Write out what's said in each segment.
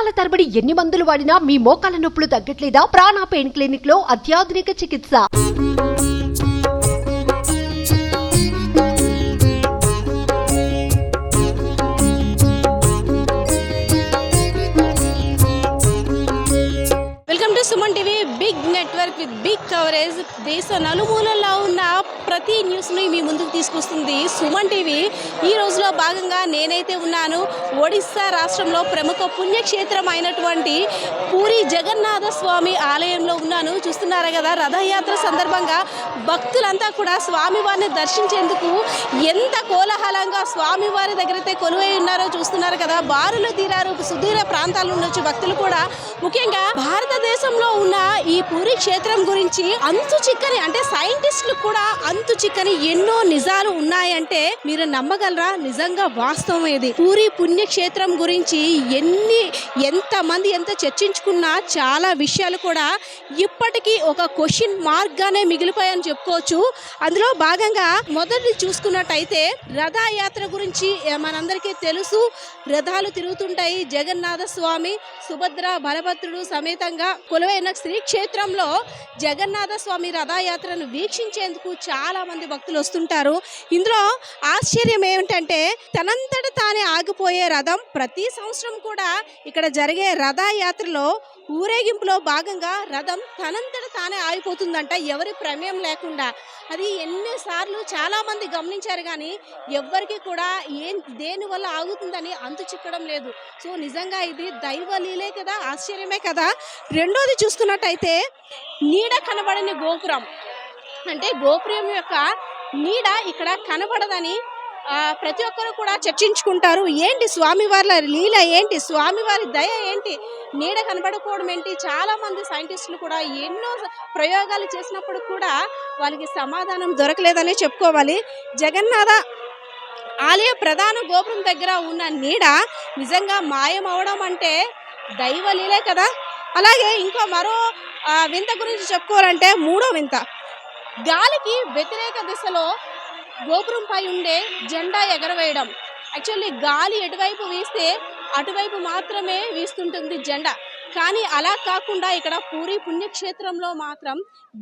సంవత్సరాల తరబడి ఎన్ని మందులు వాడినా మీ మోకాల నొప్పులు తగ్గట్లేదా? ప్రాణ పెయిన్ క్లినిక్లో అత్యాధునిక చికిత్స. Welcome to Suman TV big network with big coverage దేశ నలుమూలల్లో ఉన్న ప్రతి న్యూస్ని మీ ముందుకు తీసుకొస్తుంది సుమన్ టీవీ. ఈ రోజులో భాగంగా నేనైతే ఉన్నాను. ఒడిస్సా రాష్ట్రంలో ప్రముఖ పుణ్యక్షేత్రం అయినటువంటి పూరి జగన్నాథ స్వామి ఆలయంలో ఉన్నాను. చూస్తున్నారా కదా రథయాత్ర సందర్భంగా భక్తులంతా కూడా స్వామివారిని దర్శించేందుకు ఎంత కోలాహలంగా స్వామివారి దగ్గరైతే కొలువై ఉన్నారో చూస్తున్నారు కదా. బారులు తీరారు సుదూర ప్రాంతాల నుండి వచ్చి భక్తులు కూడా. ముఖ్యంగా భారతదేశంలో ఉన్న ఈ పూరి క్షేత్రం గురించి అంతు చిక్కని అంటే సైంటిస్టులు కూడా అంతు చిక్కని ఎన్నో నిజాలు ఉన్నాయంటే మీరు నమ్మగలరా? నిజంగా వాస్తవం ఇది పూరి పుణ్యక్షేత్రం గురించి ఎన్ని ఎంతమంది ఎంత చర్చించుకున్నా చాలా విషయాలు కూడా ఇప్పటికీ ఒక క్వశ్చన్ మార్క్గానే మిగిలిపోయాయని చెప్పుకోవచ్చు. అందులో భాగంగా మొదటి చూసుకున్నట్టయితే రథయాత్ర గురించి మనందరికీ తెలుసు. రథాలు తిరుగుతుంటాయి. జగన్నాథ స్వామి సుభద్ర బలభద్రుడు సమేతంగా కొలువైన శ్రీ క్షేత్రంలో జగన్నాథ స్వామి రథయాత్రను వీక్షించేందుకు చాలా మంది భక్తులు వస్తుంటారు. ఇందులో ఆశ్చర్యం ఏమిటంటే తనంతట తానే ఆగిపోయే రథం ప్రతి సంవత్సరం కూడా ఇక్కడ జరిగే రథయాత్రలో ఊరేగింపులో భాగంగా రథం తనంతట తానే ఆగిపోతుందంట. ఎవరి ప్రమేయం లేకుండా. అది ఎన్నిసార్లు చాలామంది గమనించారు కానీ ఎవ్వరికి కూడా ఏం దేనివల్ల ఆగుతుందని అంతు చిక్కడం లేదు. సో నిజంగా ఇది దైవ లీలే కదా ఆశ్చర్యమే కదా. రెండోది చూస్తున్నట్టయితే నీడ కనబడని గోపురం. అంటే గోపురం యొక్క నీడ ఇక్కడ కనబడదని ప్రతి ఒక్కరు కూడా చర్చించుకుంటారు. ఏంటి స్వామివార్ల లీల ఏంటి? స్వామివారి దయ ఏంటి? నీడ కనబడకపోవడం ఏంటి? చాలామంది సైంటిస్టులు కూడా ఎన్నో ప్రయోగాలు చేసినప్పుడు కూడా వాళ్ళకి సమాధానం దొరకలేదనే చెప్పుకోవాలి. జగన్నాథ ఆలయ ప్రధాన గోపురం దగ్గర ఉన్న నీడ నిజంగా మాయమవడం అంటే దైవలీలే కదా? అలాగే ఇంకో మరో వింత గురించి చెప్పుకోవాలంటే మూడో వింత. గాలికి వ్యతిరేక దిశలో గోపురంపై ఉండే జెండా ఎగరవేయడం. యాక్చువల్లీ గాలి ఎటువైపు వీస్తే అటువైపు మాత్రమే వీస్తుంటుంది జెండా. కానీ అలా కాకుండా ఇక్కడ పూరి పుణ్యక్షేత్రంలో మాత్రం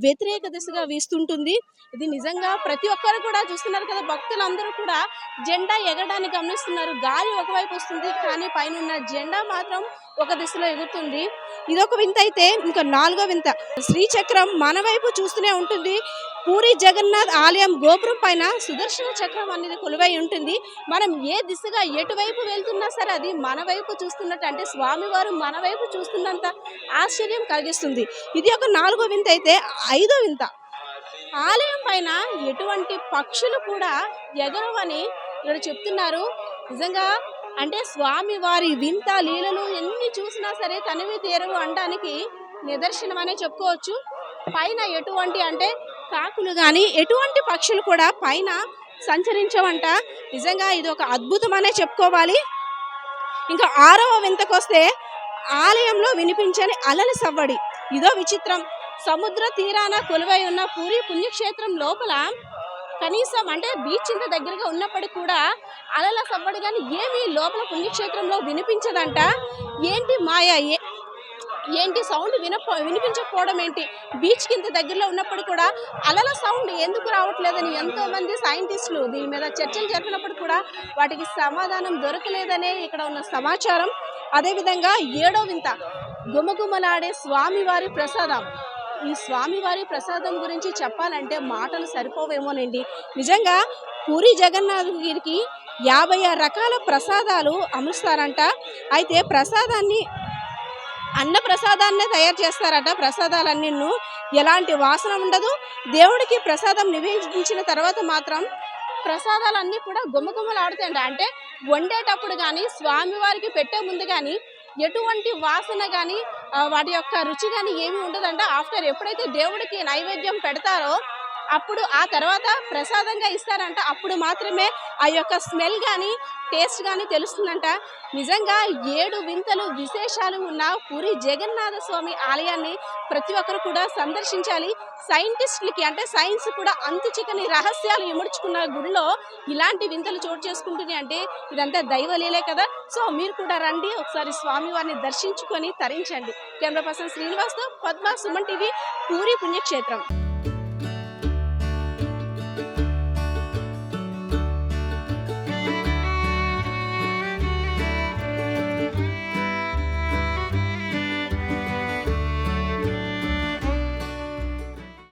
వ్యతిరేక దిశగా వీస్తుంటుంది. ఇది నిజంగా ప్రతి ఒక్కరు కూడా చూస్తున్నారు కదా భక్తులందరూ కూడా జెండా ఎగరడానికి గమనిస్తున్నారు. గాలి ఒకవైపు వస్తుంది కానీ పైన ఉన్న జెండా మాత్రం ఒక దిశలో ఎగురుతుంది. ఇదొక వింత అయితే ఇంకా నాలుగో వింత. శ్రీచక్రం మన వైపు చూస్తూనే ఉంటుంది. పూరి జగన్నాథ్ ఆలయం గోపురం పైన సుదర్శన చక్రం అనేది కొలువై ఉంటుంది. మనం ఏ దిశగా ఎటువైపు వెళ్తున్నా సరే అది మన వైపు చూస్తున్నట్టు అంటే స్వామివారు మన వైపు చూస్తున్నంత ఆశ్చర్యం కలిగిస్తుంది. ఇది ఒక నాలుగో వింత అయితే ఐదో వింత. ఆలయం పైన ఎటువంటి పక్షులు కూడా ఎగరవని ఇక్కడ చెప్తున్నారు. నిజంగా అంటే స్వామి వారి వింత లీలలు ఎన్ని చూసినా సరే తనివి తీరవు అనడానికి నిదర్శనం అనే చెప్పుకోవచ్చు. పైన ఎటువంటి అంటే కాకులు కానీ ఎటువంటి పక్షులు కూడా పైన సంచరించవంట. నిజంగా ఇది ఒక అద్భుతం అనే చెప్పుకోవాలి. ఇంకా ఆరవ వింతకొస్తే ఆలయంలో వినిపించని అలల సవ్వడి. ఇదో విచిత్రం. సముద్ర తీరాన కొలువై ఉన్న పూరి పుణ్యక్షేత్రం లోపల కనీసం అంటే బీచ్ ఇంత దగ్గరగా ఉన్నప్పటికీ కూడా అలల సవ్వడి కానీ ఏమీ లోపల పుణ్యక్షేత్రంలో వినిపించదంట. ఏంటి మాయ? ఏంటి సౌండ్ వినప వినిపించకపోవడం ఏంటి? బీచ్ కింద దగ్గరలో ఉన్నప్పుడు కూడా అలల సౌండ్ ఎందుకు రావట్లేదని ఎంతో మంది సైంటిస్టులు దీని మీద చర్చలు జరిపినప్పుడు కూడా వాటికి సమాధానం దొరకలేదనే ఇక్కడ ఉన్న సమాచారం. అదేవిధంగా ఏడో వింత గుమగుమలాడే స్వామివారి ప్రసాదం. ఈ స్వామివారి ప్రసాదం గురించి చెప్పాలంటే మాటలు సరిపోవేమోనండి. నిజంగా పూరి జగన్నాథగిరికి యాభై రకాల ప్రసాదాలు అమరుస్తారంట. అయితే ప్రసాదాన్ని అన్న ప్రసాదాన్నే తయారు చేస్తారట. ప్రసాదాలన్నీను ఎలాంటి వాసన ఉండదు. దేవుడికి ప్రసాదం నివేదించిన తర్వాత మాత్రం ప్రసాదాలన్నీ కూడా గుమ్మగుమ్మలాడుతాయంట అంటే వండేటప్పుడు కానీ స్వామివారికి పెట్టే ముందు కానీ ఎటువంటి వాసన కానీ వాటి యొక్క రుచి కానీ ఏమి ఉండదంట. ఆఫ్టర్ ఎప్పుడైతే దేవుడికి నైవేద్యం పెడతారో అప్పుడు ఆ తర్వాత ప్రసాదంగా ఇస్తారంట. అప్పుడు మాత్రమే ఆ యొక్క స్మెల్ కానీ టేస్ట్ కానీ తెలుస్తుందంట. నిజంగా ఏడు వింతలు విశేషాలు ఉన్న పూరి జగన్నాథ స్వామి ఆలయాన్ని ప్రతి ఒక్కరు కూడా సందర్శించాలి. సైంటిస్టులకి అంటే సైన్స్ కూడా అంతు చిక్కని రహస్యాలు ఇముడుచుకున్న గుడిలో ఇలాంటి వింతలు చోటు చేసుకుంటున్నాయి అంటే ఇదంతా దైవలీలే కదా. సో మీరు కూడా రండి ఒకసారి స్వామివారిని దర్శించుకొని తరించండి. కెమెరా పర్సన్ శ్రీనివాస్తో పద్మ సుమన్ టీవీ పూరి పుణ్యక్షేత్రం.